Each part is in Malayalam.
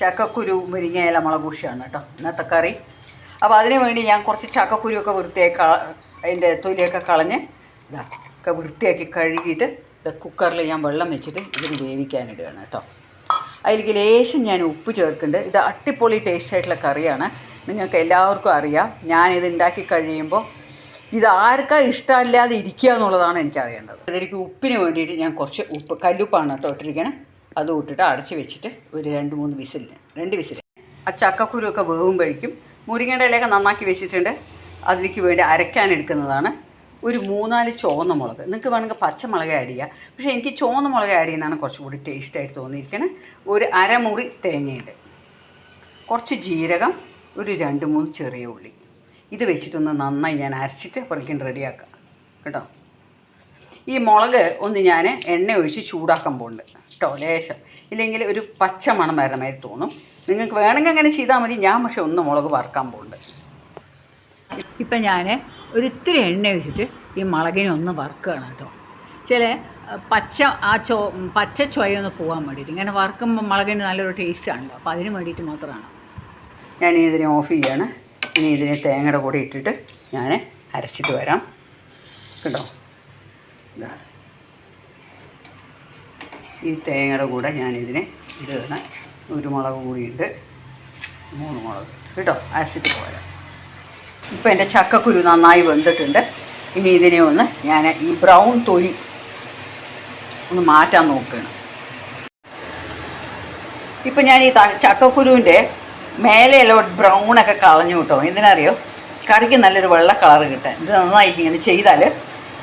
ചക്കക്കുരു മുരിങ്ങയില മുളകൂശിയാണ് കേട്ടോ ഇന്നത്തെ കറി. അപ്പോൾ അതിനു വേണ്ടി ഞാൻ കുറച്ച് ചക്കക്കുരുവൊക്കെ വൃത്തിയാക്കി അതിന്റെ തൊലിയൊക്കെ കളഞ്ഞ് ഇതാ ഒക്കെ വൃത്തിയാക്കി കഴുകിയിട്ട് കുക്കറിൽ ഞാൻ വെള്ളം വെച്ചിട്ട് ഇതിന് വേവിക്കാനിടുകയാണ് കേട്ടോ. അതിലേക്ക് ലേശം ഞാൻ ഉപ്പ് ചേർക്കുന്നുണ്ട്. ഇത് അട്ടിപ്പൊളി ടേസ്റ്റ് ആയിട്ടുള്ള കറിയാണ്. നിങ്ങൾക്ക് എല്ലാവർക്കും അറിയാം. ഞാനിത് ഉണ്ടാക്കി കഴിയുമ്പോൾ ഇത് ആർക്കാ ഇഷ്ടമില്ലാതെ ഇരിക്കുക എന്നുള്ളതാണ് എനിക്ക് അറിയേണ്ടത് ഇതിലേക്ക് ഉപ്പിന് വേണ്ടിയിട്ട് ഞാൻ കുറച്ച് ഉപ്പ് കല്ലുപ്പാണ് കേട്ടോ ഇട്ടിരിക്കണേ. അത് ഇട്ടിട്ട് അടച്ച് വെച്ചിട്ട് ഒരു രണ്ട് മൂന്ന് വിസിലിന് രണ്ട് വിസിൽ. ആ ചക്കക്കുരുവൊക്കെ വേവുമ്പോഴേക്കും മുരിങ്ങയുടെ ഇലയൊക്കെ നന്നാക്കി വെച്ചിട്ടുണ്ട്. അതിലേക്ക് വേണ്ടി അരയ്ക്കാൻ എടുക്കുന്നതാണ്. ഒരു മൂന്നാൽ ചുവന്ന മുളക്. നിങ്ങൾക്ക് വേണമെങ്കിൽ പച്ചമുളക് ആഡ് ചെയ്യുക പക്ഷേ എനിക്ക് ചുവന്ന മുളക് ആഡ് ചെയ്യുന്നതാണ് കുറച്ചുകൂടി ടേസ്റ്റായിട്ട് തോന്നിയിരിക്കണേ. ഒരു അരമുറി തേങ്ങയുണ്ട്. കുറച്ച് ജീരകം ഒരു രണ്ട് മൂന്ന് ചെറിയ ഉള്ളി. ഇത് വെച്ചിട്ടൊന്ന് നന്നായി ഞാൻ അരച്ചിട്ട് പുറത്തേക്ക് റെഡിയാക്കാം കേട്ടോ? ഈ മുളക് ഒന്ന് ഞാൻ എണ്ണ ഒഴിച്ച് ചൂടാക്കാൻ പോകുന്നുണ്ട് കേട്ടോ ലേശം ഇല്ലെങ്കിൽ ഒരു പച്ച മണം വരണ മാതിരി തോന്നും. നിങ്ങൾക്ക് വേണമെങ്കിൽ അങ്ങനെ ചെയ്താൽ മതി. ഞാൻ പക്ഷെ ഒന്ന് മുളക് വറുക്കാൻ പോകുന്നുണ്ട്. ഇപ്പം ഞാൻ ഒരു ഇത്തിരി എണ്ണ വെച്ചിട്ട് ഈ മുളകിനെ ഒന്ന് വറുക്കുകയാണ് കേട്ടോ. ചില പച്ച ആ ചോ പച്ച ചൊയൊന്ന് പോകാൻ വേണ്ടിയിട്ട്. ഇങ്ങനെ വറുക്കുമ്പോൾ മുളകിന് നല്ലൊരു ടേസ്റ്റ് ആണല്ലോ അപ്പോൾ അതിന് വേണ്ടിയിട്ട് മാത്രമാണ്. ഞാൻ ഇതിനെ ഓഫ് ചെയ്യാണ്. ഇനി ഇതിനെ തേങ്ങയുടെ കൂടെ ഇട്ടിട്ട് ഞാൻ അരച്ചിട്ട് വരാം. കേട്ടോ? ഇതാ. ഈ തേങ്ങയുടെ കൂടെ ഞാനിതിനെ ഇടുകയാണ് ഒരു മുളക് കൂടിയുണ്ട്. മൂന്ന് മുളക്. കേട്ടോ? അരച്ചിട്ട് പോരാ. ഇപ്പം എന്റെ ചക്കക്കുരു നന്നായി വെന്തിട്ടുണ്ട്. ഇനി ഇതിനെ ഒന്ന് ഞാൻ ഈ ബ്രൗൺ തൊലി ഒന്ന് മാറ്റാൻ നോക്കുകയാണ്. ഇപ്പം ഞാൻ ഈ ചക്കക്കുരുവിന്റെ മേലെയല്ലോ ബ്രൗണൊക്കെ കളഞ്ഞു കിട്ടും. എന്തിനറിയോ? കറിക്ക് നല്ലൊരു വെള്ള കളർ കിട്ടാൻ. ഇത് നന്നായി ഇങ്ങനെ ചെയ്താൽ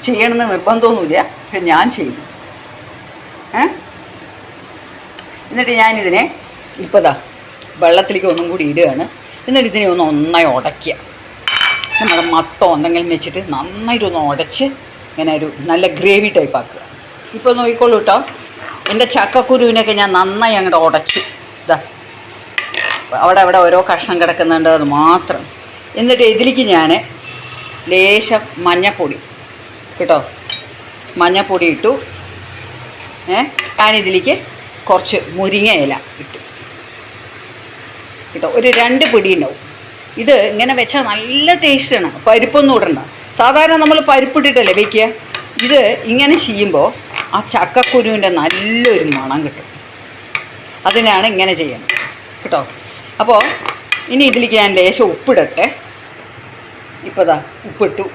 ചെയ്യണമെന്ന് നിർബന്ധമൊന്നുമില്ല. പക്ഷെ ഞാൻ ചെയ്തു. ഏ? എന്നിട്ട് ഞാനിതിനെ ഇതാ വെള്ളത്തിലേക്ക് ഒന്നും കൂടി ഇടുകയാണ്. എന്നിട്ട് ഇതിനെ ഒന്ന് ഒന്നായി ഉടയ്ക്കുക നമ്മുടെ മത്തോ എന്തെങ്കിലും വെച്ചിട്ട് നന്നായിട്ടൊന്ന് ഉടച്ച് ഇങ്ങനെ ഒരു നല്ല ഗ്രേവി ടൈപ്പ് ആക്കുക. ഇപ്പോൾ നോക്കിക്കോളൂ കേട്ടോ എന്റെ ചക്കക്കുരുവിനൊക്കെ ഞാൻ നന്നായി അങ്ങോട്ട് ഉടച്ചു ഇതാ. അവിടെ അവിടെ ഓരോ കഷ്ണം കിടക്കുന്നുണ്ട് അത് മാത്രം. എന്നിട്ട് ഇതിലേക്ക് ഞാൻ ലേശം മഞ്ഞപ്പൊടി കേട്ടോ. മഞ്ഞപ്പൊടി ഇട്ടു. ഏ? ഞാനിതിലേക്ക് കുറച്ച് മുരിങ്ങ ഇല ഇട്ടു. കേട്ടോ ഒരു രണ്ട് പിടി ഉണ്ടാവും. ഇത് ഇങ്ങനെ വെച്ചാൽ നല്ല ടേസ്റ്റാണ് പരിപ്പൊന്നും ഇടണ്ട. സാധാരണ നമ്മൾ പരിപ്പിട്ടിട്ടല്ലേ വയ്ക്കുക? ഇത് ഇങ്ങനെ ചെയ്യുമ്പോൾ ആ ചക്കക്കുരുവിന്റെ നല്ലൊരു മണം കിട്ടും. അതിനാണ് ഇങ്ങനെ ചെയ്യുന്നത് കേട്ടോ അപ്പോൾ ഇനി ഇതിലേക്ക് ഞാൻ ലേശം ഉപ്പിടട്ടെ. ഇപ്പോൾ ദാ ഉപ്പിട്ടു.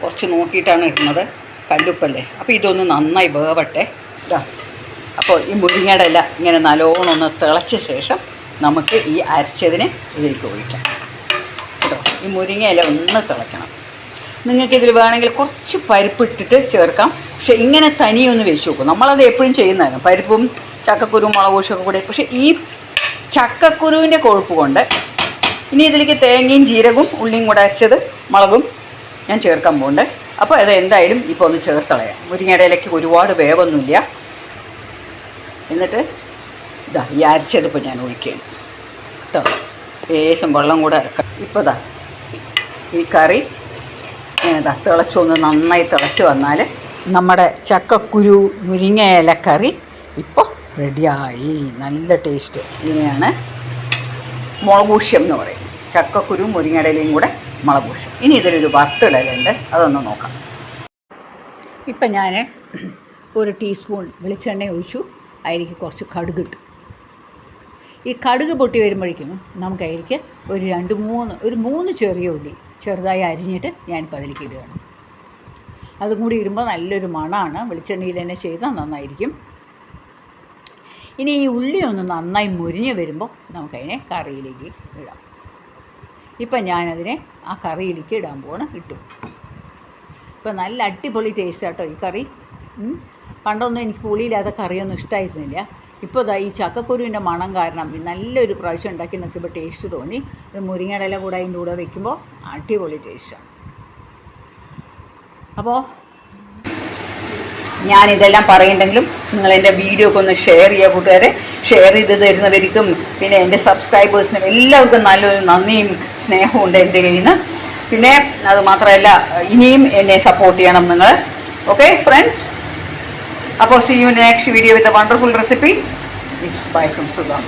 കുറച്ച് നോക്കിയിട്ടാണ് ഇടുന്നത്. കല്ലുപ്പല്ലേ? അപ്പോൾ ഇതൊന്ന് നന്നായി വേവട്ടെ. ഇതാ അപ്പോൾ ഈ മുരിങ്ങയുടെ ഇല ഇങ്ങനെ നല്ലോണം ഒന്ന് തിളച്ച ശേഷം നമുക്ക് ഈ അരച്ചതിനെ ഇതിലേക്ക് ഒഴിക്കാം. കേട്ടോ? ഈ മുരിങ്ങ ഇല ഒന്ന് തിളയ്ക്കണം. നിങ്ങൾക്ക് ഇതിൽ വേണമെങ്കിൽ കുറച്ച് പരിപ്പിട്ടിട്ട് ചേർക്കാം. പക്ഷേ ഇങ്ങനെ തനിയൊന്ന് വെച്ച് നോക്കും. നമ്മളത് എപ്പോഴും ചെയ്യുന്നതാണ്. പരിപ്പും ചക്കക്കുരുവും മുളകൂശൊക്കെ കൂടെ. പക്ഷേ ഈ ചക്കക്കുരുവിന്റെ കൊഴുപ്പ് കൊണ്ട് ഇനി ഇതിലേക്ക് തേങ്ങയും ജീരകവും ഉള്ളിയും കൂടെ അരച്ചത് മുളകും ഞാൻ ചേർക്കാൻ പോകുന്നുണ്ട് അപ്പോൾ അത് എന്തായാലും ഇപ്പോൾ ഒന്ന് ചേർത്തളയാം. മുരിങ്ങയുടെ ഇലയ്ക്ക് ഒരുപാട് വേവൊന്നുമില്ല. എന്നിട്ട് ഇതാ ഈ അരച്ചെടുപ്പ് ഞാൻ ഒഴിക്കുകയാണ്. കേട്ടോ? ലേശം വെള്ളം കൂടെ ഇപ്പോൾ ഇതാ ഈ കറി ഇതാ തിളച്ചൊന്ന് നന്നായി തിളച്ച് വന്നാൽ നമ്മുടെ ചക്കക്കുരു മുരിങ്ങ ഇല കറി ഇപ്പോൾ റെഡിയായി. നല്ല ടേസ്റ്റ്. ഇതിനെയാണ് മുളകൂഷ്യം എന്ന് പറയും ചക്കക്കുരു മുരിങ്ങയുടെ ഇലയും കൂടെ മുളകൂഷ്യം ഇനി ഇതിലൊരു വറുത്തിടലുണ്ട്. അതൊന്ന് നോക്കാം. ഇപ്പം ഞാൻ ഒരു ടീസ്പൂൺ വെളിച്ചെണ്ണ ഒഴിച്ചു. അതിലേക്ക് കുറച്ച് കടുക് ഇട്ടു. ഈ കടുക് പൊട്ടി വരുമ്പോഴേക്കും നമുക്ക് അതിലേക്ക് ഒരു രണ്ട് മൂന്ന് ഒരു മൂന്ന് ചെറിയ ഉള്ളി ചെറുതായി അരിഞ്ഞിട്ട് ഞാനിപ്പോൾ അതിലേക്ക് ഇടുകയാണ്. അതും കൂടി ഇടുമ്പോൾ നല്ലൊരു മണമാണ്. വെളിച്ചെണ്ണയിൽ തന്നെ ചെയ്താൽ നന്നായിരിക്കും. ഇനി ഈ ഉള്ളി ഒന്ന് നന്നായി മുരിഞ്ഞ് വരുമ്പോൾ നമുക്കതിനെ കറിയിലേക്ക് ഇടാം. ഇപ്പം ഞാനതിനെ ആ കറിയിലേക്ക് ഇടാൻ പോകണം ഇട്ടു. ഇപ്പം നല്ല അടിപൊളി ടേസ്റ്റ് ആട്ടോ ഈ കറി. പണ്ടൊന്നും എനിക്ക് പുളിയില്ലാത്ത കറിയൊന്നും ഇഷ്ടമായിരുന്നില്ല ഇപ്പോൾ ഈ ചക്കക്കുരുവിന്റെ മണം കാരണം നല്ലൊരു പ്രാവശ്യം ഉണ്ടാക്കി നോക്കിയപ്പോൾ ടേസ്റ്റ് തോന്നി. ഇത് മുരിങ്ങയുടെ കൂടെ അതിന്റെ കൂടെ വെക്കുമ്പോൾ അടിപൊളി ടേസ്റ്റാണ് അപ്പോൾ ഞാനിതെല്ലാം പറയുന്നുണ്ടെങ്കിലും നിങ്ങൾ എന്റെ വീഡിയോ ഒക്കെ ഒന്ന് ഷെയർ ചെയ്യുക കൂട്ടുകാരെ. ഷെയർ ചെയ്ത് തരുന്നവർക്കും പിന്നെ എന്റെ സബ്സ്ക്രൈബേഴ്സിനും എല്ലാവർക്കും നല്ലൊരു നന്ദിയും സ്നേഹവും ഉണ്ട് എന്റെ കയ്യിൽ നിന്ന്. പിന്നെ അതുമാത്രമല്ല ഇനിയും എന്നെ സപ്പോർട്ട് ചെയ്യണം നിങ്ങൾ ഓക്കെ ഫ്രണ്ട്സ് അപ്പോൾ see you next video with wonderful recipe it's bye from Sudhama